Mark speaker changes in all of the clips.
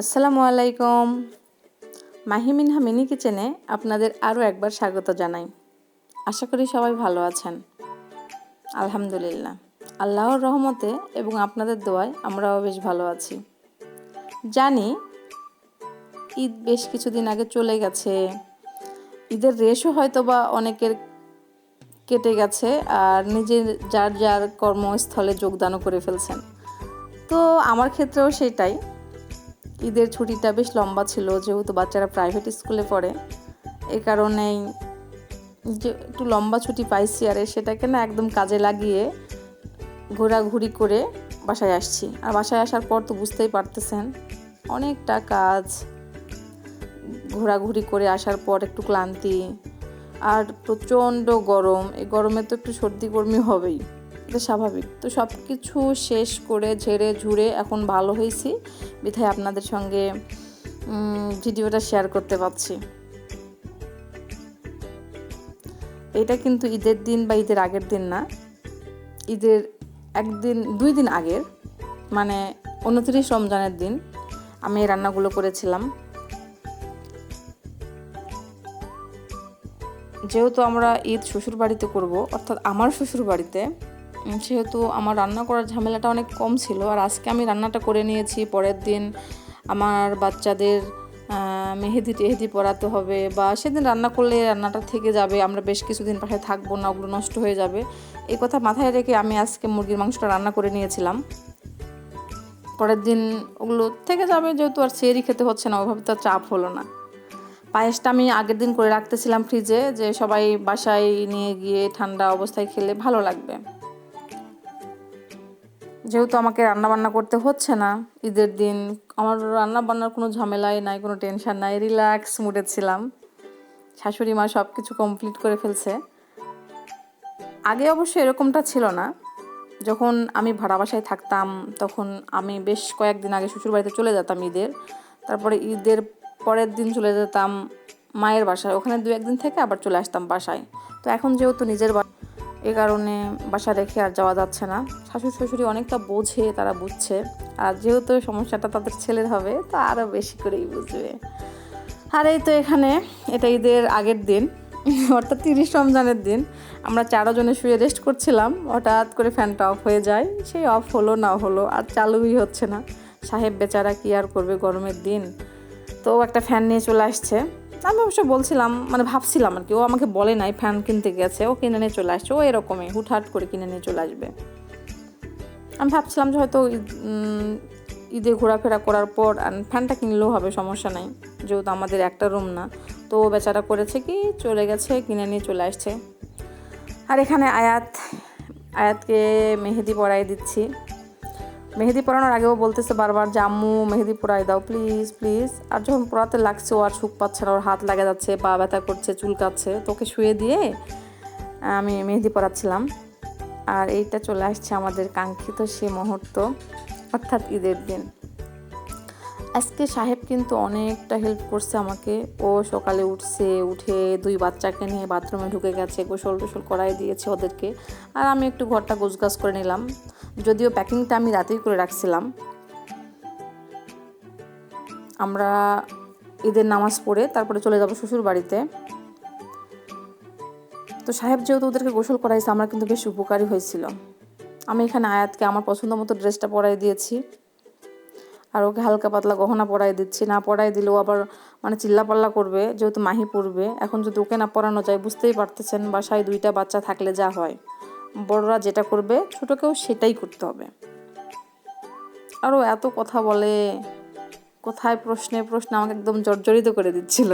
Speaker 1: আসসালামু আলাইকুম। মাহিমিনহা মিনি কিচেনে আপনাদের আরও একবার স্বাগত জানাই। আশা করি সবাই ভালো আছেন। আলহামদুলিল্লাহ। আল্লাহর রহমতে এবং আপনাদের দোয়ায় আমরাও বেশ ভালো আছি। জানি ঈদ বেশ কিছুদিন আগে চলে গেছে। ঈদের রেশও হয়তো বা অনেকের কেটে গেছে আর নিজের যার যার কর্মস্থলে যোগদানও করে ফেলছেন। তো আমার ক্ষেত্রেও সেটাই। ঈদের ছুটিটা বেশ লম্বা ছিল, যেহেতু বাচ্চারা প্রাইভেট স্কুলে পড়ে। এ কারণেই যে একটু লম্বা ছুটি পাইছি আর সেটাকে না একদম কাজে লাগিয়ে ঘোরাঘুরি করে বাসায় আসছি। আর বাসায় আসার পর তো বুঝতেই পারতেছেন, অনেকটা কাজ, ঘোরাঘুরি করে আসার পর একটু ক্লান্তি, আর প্রচণ্ড গরম। এই গরমে তো একটু সর্দি গরমি হবেই। এটা স্বাভাবিক। তো সব কিছু শেষ করে ঝেড়ে ঝুড়ে এখন ভালো হয়েছি। বিধায় আপনাদের সঙ্গে ভিডিওটা শেয়ার করতে পারছি। এটা কিন্তু ঈদের দিন বা ঈদের আগের দিন না। ঈদের একদিন, দুই দিন আগের মানে উনত্রিশ রমজানের দিন আমি এই রান্নাগুলো করেছিলাম। যেহেতু আমরা ঈদ শ্বশুর বাড়িতে করব, অর্থাৎ আমার শ্বশুর বাড়িতে সেহেতু আমার রান্না করার ঝামেলাটা অনেক কম ছিল, আর আজকে আমি রান্নাটা করে নিয়েছি, পরের দিন আমার বাচ্চাদের মেহেদি টেহেদি পরাতে হবে, বা সেদিন রান্না করলে রান্নাটা থেকে যাবে, আমরা বেশ কিছুদিন পাশে থাকব না, ওগুলো নষ্ট হয়ে যাবে। এই কথা মাথায় রেখে আমি আজকে মুরগির মাংসটা রান্না করে নিয়েছিলাম। পরের দিন ওগুলো থেকে যাবে, যেহেতু আর সেরই খেতে হচ্ছে না, ওভাবে তো চাপ হলো না। পায়েসটা আমি আগের দিন করে রাখতেছিলাম ফ্রিজে, যে সবাই বাসায় নিয়ে গিয়ে ঠান্ডা অবস্থায় খেলে ভালো লাগবে। যেহেতু আমাকে রান্না বান্না করতে হচ্ছে না, ঈদের দিন আমার রান্না বান্নার কোনো ঝামেলাই নাই, কোনো টেনশন নাই রিল্যাক্স মুডে ছিলাম। শাশুড়ি মা সব কিছু কমপ্লিট করে ফেলছে। আগে অবশ্য এরকমটা ছিল না। যখন আমি ভাড়া বাসায় থাকতাম, তখন আমি বেশ কয়েকদিন আগে শ্বশুরবাড়িতে চলে যেতাম ঈদের। তারপরে ঈদের পরের দিন চলে যেতাম মায়ের বাসায়। ওখানে দু একদিন থেকে আবার চলে আসতাম বাসায়। তো এখন যেহেতু নিজের এ কারণে বাসা রেখে আর যাওয়া যাচ্ছে না। শাশুড় শ্বশুরি অনেকটা বোঝে, তারা বুঝছে। আর যেহেতু সমস্যাটা তাদের ছেলের হবে, তো আরও বেশি করেই বুঝবে। আর এই তো এখানে, এটা ঈদের আগের দিন, অর্থাৎ তিরিশ রমজানের দিন। আমরা চারো চারোজনে শুয়ে রেস্ট করছিলাম, হঠাৎ করে ফ্যানটা অফ হয়ে যায়। সেই অফ হলো না হলো, আর চালুই হচ্ছে না। সাহেব বেচারা কি আর করবে গরমের দিন? তো একটা ফ্যান নিয়ে চলে আসছে। আমি অবশ্য বলছিলাম মানে ভাবছিলাম আর কি, ও আমাকে বলে নাই, ফ্যান কিনতে গেছে, ও কিনে নিয়ে চলে আসছে, ও এরকমই, হুটহাট করে কিনে নিয়ে চলে আসবে। আমি ভাবছিলাম যে হয়তো ঈদে ঘোরাফেরা করার পর ফ্যানটা কিনলেও হবে, সমস্যা নাই, যেহেতু আমাদের একটা রুম না। তো ও বেচারা করেছে কি, চলে গেছে, কিনে নিয়ে চলে আসছে। আর এখানে আয়াত, আয়াতকে মেহেদি পরাই দিচ্ছি। মেহেদি পরানোর আগেও বলতেছে বারবার যে, আম্মু, মেহেদি পরাই দাও প্লিজ প্লিজ আর যখন পড়াতে লাগছে, ও আর সুখ পাচ্ছে না, ওর হাত লাগা যাচ্ছে, পা ব্যথা করছে চুলকাচ্ছে তোকে শুয়ে দিয়ে আমি মেহেদি পরাচ্ছিলাম। আর এইটা চলে আসছে আমাদের কাঙ্ক্ষিত সে মুহূর্ত, অর্থাৎ ঈদের দিন। আজকে সাহেব কিন্তু অনেকটা হেল্প করছে আমাকে। ও সকালে উঠছে, উঠে দুই বাচ্চাকে নিয়ে বাথরুমে ঢুকে গেছে গোসল টোসল করাই দিয়েছে ওদেরকে। আর আমি একটু ঘরটা গোছগাছ করে নিলাম। যদিও প্যাকিংটা আমি রাতেই করে রাখছিলাম। আমরা ঈদের নামাজ পড়ে তারপরে চলে যাব শ্বশুর বাড়িতে। তো সাহেব যেহেতু ওদেরকে গোসল করাইছে, আমার কিন্তু বেশ উপকারী হয়েছিল। আমি এখানে আয়াতকে আমার পছন্দ মতো ড্রেসটা পরাই দিয়েছি। আর ওকে হালকা পাতলা গহনা পরাই দিচ্ছি। না পরাই দিলেও আবার মানে চিল্লাপাল্লা করবে, যেহেতু মাহি পড়বে এখন যদি ওকে না পড়ানো যায়, বুঝতেই পারতেছেন, বাসায় দুইটা বাচ্চা থাকলে যা হয়। বড়রা যেটা করবে, ছোটোকেও সেটাই করতে হবে। আরও এত কথা বলে, কোথায় প্রশ্নে প্রশ্নে আমাকে একদম জর্জরিত করে দিচ্ছিল।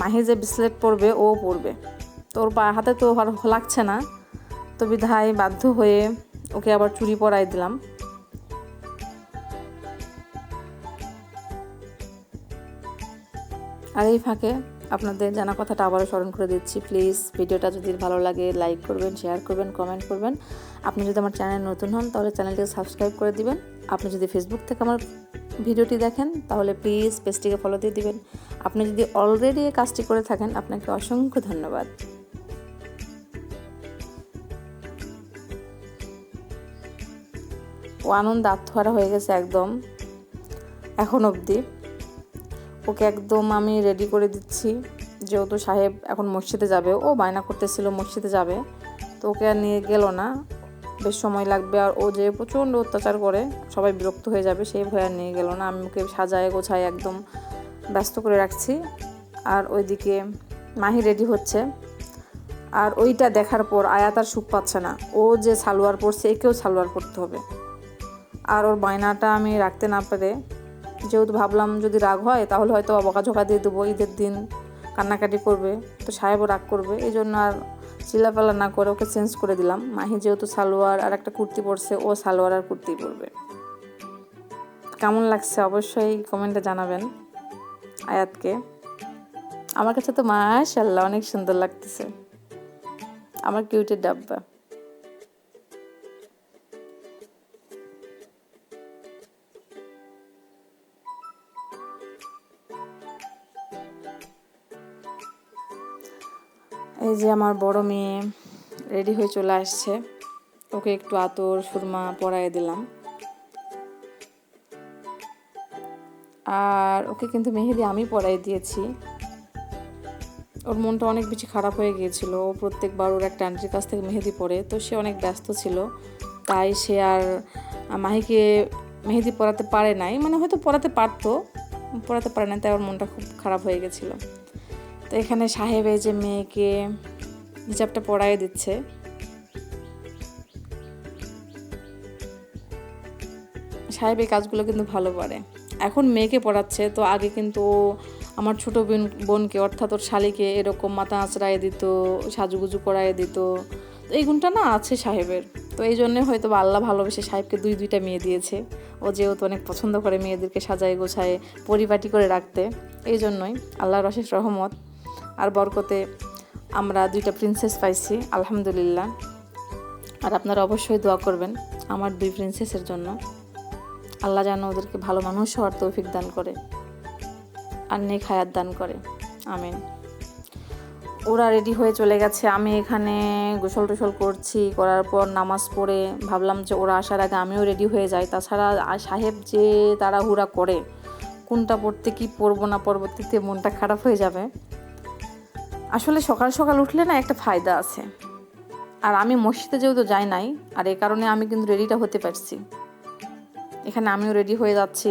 Speaker 1: মাহি যে বিসলেট পড়বে ও পড়বে তোর পা হাতে তো আর লাগছে না। তো বিধায় বাধ্য হয়ে ওকে আবার চুরি পরাই দিলাম। আর এই ফাঁকে আপনাদের জানা কথাটা আবারও স্মরণ করে দিচ্ছি। প্লিজ ভিডিওটা যদি ভালো লাগে লাইক করবেন শেয়ার করবেন কমেন্ট করবেন। আপনি যদি আমার চ্যানেল নতুন হন, তাহলে চ্যানেলটিকে সাবস্ক্রাইব করে দিবেন। আপনি যদি ফেসবুক থেকে আমার ভিডিওটি দেখেন, তাহলে প্লিজ পেজটিকে ফলো দিয়ে দিবেন। আপনি যদি অলরেডি এই কাজটি করে থাকেন, আপনাকে অসংখ্য ধন্যবাদ। ও আনন্দ আত্মহারা হয়ে গেছে একদম, এখন অবধি। ওকে একদম আমি রেডি করে দিচ্ছি। যেহেতু সাহেব এখন মসজিদে যাবে, ও বায়না করতেছিল মসজিদে যাবে। তো ওকে আর নিয়ে গেল না, বেশ সময় লাগবে। আর ও যে প্রচণ্ড অত্যাচার করে, সবাই বিরক্ত হয়ে যাবে, সেই ভয় আর নিয়ে গেল না। আমি ওকে সাজায় গোছায় একদম ব্যস্ত করে রাখছি। আর ওইদিকে মাহি রেডি হচ্ছে। আর ওইটা দেখার পর আয়াত আর সুখ পাচ্ছে না। ও যে সালোয়ার পরছে, একেও সালোয়ার পরতে হবে। আর ওর বায়নাটা আমি রাখতে না পেরে যেহেতু ভাবলাম যদি রাগ হয়, তাহলে হয়তো বকাঝোকা দিয়ে দেবো, ঈদের দিন কান্নাকাটি করবে, তো সাহেবও রাগ করবে এই জন্য আর চিল্লাপাল্লা না করে ওকে চেঞ্জ করে দিলাম। মাহি যেহেতু সালোয়ার আর একটা কুর্তি পরছে, ও সালোয়ার আর কুর্তি পরবে। কেমন লাগছে অবশ্যই কমেন্টে জানাবেন আয়াতকে। আমার কাছে তো মাশাল্লাহ অনেক সুন্দর লাগতেছে। আমার কিউটের ডাব্বা। এই যে আমার বড় মেয়ে রেডি হয়ে চলে আসছে। ওকে একটু আতর, সুরমা পরাই দিলাম। আর ওকে কিন্তু মেহেদি আমি পরাই দিয়েছি। ওর মনটা অনেক বেশি খারাপ হয়ে গিয়েছিল। ও প্রত্যেকবার ওর একটা আন্টির কাছ থেকে মেহেদি পরে, তো সে অনেক ব্যস্ত ছিল। তাই সে আর মাহিকে মেহেদি পরাতে পারে নাই। মানে হয়তো পরাতে পারতো, পরাতে পারে না তাই ওর মনটা খুব খারাপ হয়ে গেছিল তো এখানে সাহেব এই যে মেয়েকে হিজাবটা পরাই দিচ্ছে। সাহেব এই কাজগুলো কিন্তু ভালো পারে। এখন মেয়েকে পড়াচ্ছে তো আগে কিন্তু আমার ছোট বোন, বোনকে, অর্থাৎ ওর শালিকে এরকম মাথা আঁচড়াই দিত, সাজুগুজু করাই দিত। তো এই গুণটা না আছে সাহেবের। তো এই জন্যে হয়তো আল্লাহ ভালোবেসে সাহেবকে দুই দুইটা মেয়ে দিয়েছে। ও যেহেতু অনেক পছন্দ করে মেয়েদেরকে সাজায় গোছায়, পরিপাটি করে রাখতে, এই জন্যই। আল্লাহর অশেষ রহমত। আর বরকতে আমরা দুইটা প্রিন্সেস পাইছি, আলহামদুলিল্লাহ। আর আপনারা অবশ্যই দোয়া করবেন আমার দুই প্রিন্সেসের জন্য। আল্লাহ যেন ওদেরকে ভালো মানুষ হওয়ার তৌফিক দান করে আর নেক হায়াত দান করে। আমিন। ওরা রেডি হয়ে চলে গেছে। আমি এখানে গোসল টোসল করছি, করার পর নামাজ পড়ে ভাবলাম যে ওরা আসার আগে আমিও রেডি হয়ে যাই। তাছাড়া সাহেব যে তাড়াহুড়া করে, কোনটা পড়তে কি পড়ব না পরবর্তীতে মনটা খারাপ হয়ে যাবে। আসলে সকাল সকাল উঠলে না একটা ফায়দা আছে। আর আমি মসজিদে যেহেতু যাই নাই, আর এ কারণে আমি কিন্তু রেডিটা হতে পারছি। এখানে আমিও রেডি হয়ে যাচ্ছি।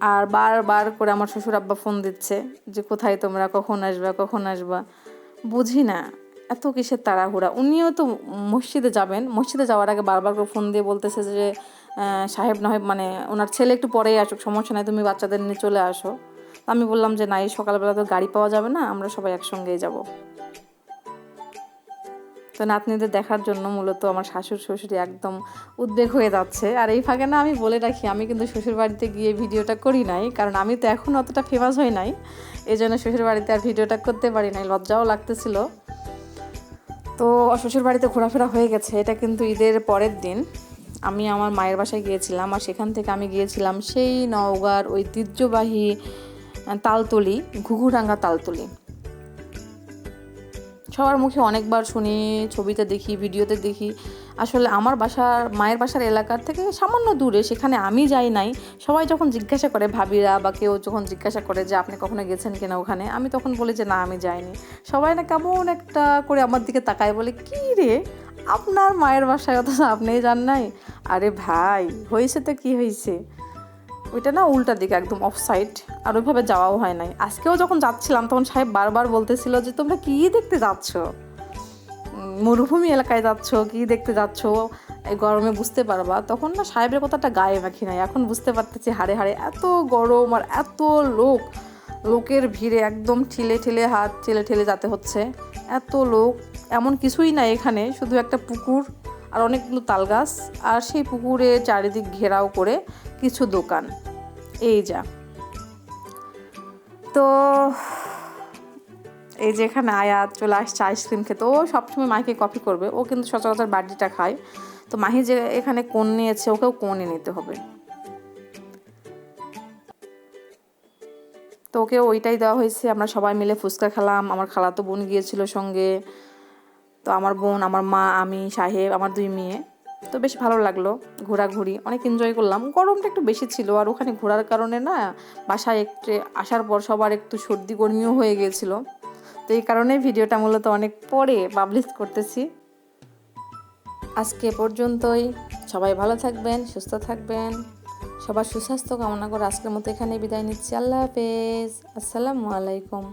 Speaker 1: আর বারবার করে আমার শ্বশুর আব্বা ফোন দিচ্ছে যে, কোথায় তোমরা? কখন আসবা? কখন আসবা? বুঝি না। এত কিসের তাড়াহুড়া? উনিও তো মসজিদে যাবেন। মসজিদে যাওয়ার আগে বারবার করে ফোন দিয়ে বলতেছে যে সাহেব না হয় মানে ওনার ছেলে একটু পরেই আসুক, সমস্যা নাই, তুমি বাচ্চাদের নিয়ে চলে আসো। আমি বললাম যে না এই সকালবেলা তো গাড়ি পাওয়া যাবে না, আমরা সবাই একসঙ্গেই যাব। তো নাতনিদের দেখার জন্য মূলত আমার শাশুড় শ্বশুরি একদম উদ্বেগ হয়ে যাচ্ছে। আর এই ফাঁকে না আমি বলে রাখি, আমি কিন্তু শ্বশুর বাড়িতে গিয়ে ভিডিওটা করি নাই, কারণ আমি তো এখন অতটা ফেমাস হই নাই এই জন্য শ্বশুর বাড়িতে আর ভিডিওটা করতে পারি নাই, লজ্জাও লাগতেছিল। তো শ্বশুর বাড়িতে ঘোরাফেরা হয়ে গেছে, এটা কিন্তু ঈদের পরের দিন। আমি আমার মায়ের বাসায় গিয়েছিলাম আর সেখান থেকে আমি গিয়েছিলাম সেই নওগাঁর ঐতিহ্যবাহী তালতলি, ঘুঘুরাঙ্গা তালতলি। সবার মুখে অনেকবার শুনি, ছবিতে দেখি, ভিডিওতে দেখি। আসলে আমার বাসার মায়ের বাসার এলাকার থেকে সামান্য দূরে, সেখানে আমি যাই নাই। সবাই যখন জিজ্ঞাসা করে ভাবিরা বা কেউ যখন জিজ্ঞাসা করে যে আপনি কখনো গেছেন কিনা ওখানে, আমি তখন বলি যে না, আমি যাইনি। সবাই না কেমন একটা করে আমার দিকে তাকায় বলে, কী রে? আপনার মায়ের বাসায় অথচ আপনিই যান নাই? আরে ভাই, হয়েছে তো কি হয়েছে? ওইটা না উল্টা দিকে একদম অফ সাইড আর ওইভাবে যাওয়াও হয় নাই। আজকেও যখন যাচ্ছিলাম, তখন সাহেব বারবার বলতেছিল যে, তোমরা কি দেখতে যাচ্ছ? মরুভূমি এলাকায় যাচ্ছ, কি দেখতে যাচ্ছ, এই গরমে বুঝতে পারবা। তখন না সাহেবের কথাটা গায়ে মাখি নাই। এখন বুঝতে পারতেছি হাড়ে হাড়ে এত গরম আর এত লোক। লোকের ভিড়ে একদম ঠেলে ঠেলে হাত ঠেলে ঠেলে যেতে হচ্ছে। এত লোক, এমন কিছুই না এখানে, শুধু একটা পুকুর আর অনেকগুলো তাল গাছ আর সেই পুকুরে চারিদিক ঘেরাও করে কিছু দোকান। এই যা। তো এই যে এখানে আয়াত, চলে আসছে আইসক্রিম খেতে। ও সবসময় মাকে কফি করবে। ও কিন্তু সচরাচর বার্থডেটা খায়। তো মাহি যে এখানে কোন নিয়েছে, ওকেও কোনই নিতে হবে। তো ওকে ওইটাই দেওয়া হয়েছে। আমরা সবাই মিলে ফুচকা খেলাম। আমার খালাতো বোন গিয়েছিল সঙ্গে। তো আমার বোন, আমার মা, আমি, সাহেব, আমার দুই মেয়ে। তো বেশ ভালো লাগল ঘোরাঘুরি। অনেক এনজয় করলাম। গরমটা একটু বেশি ছিল আর ওখানে ঘোরার কারণে না, বাসায় একটু আসার পর সবার একটু সর্দি গরমিও হয়ে গিয়েছিল। তো এই কারণে ভিডিওটা মূলত অনেক পরে পাবলিশ করতেছি। আজকে পর্যন্তই। সবাই ভালো থাকবেন, সুস্থ থাকবেন। সবার সুস্বাস্থ্য কামনা করে আজকের মতো এখানে বিদায় নিচ্ছি। আল্লাহ হাফেজ। আসসালামু আলাইকুম।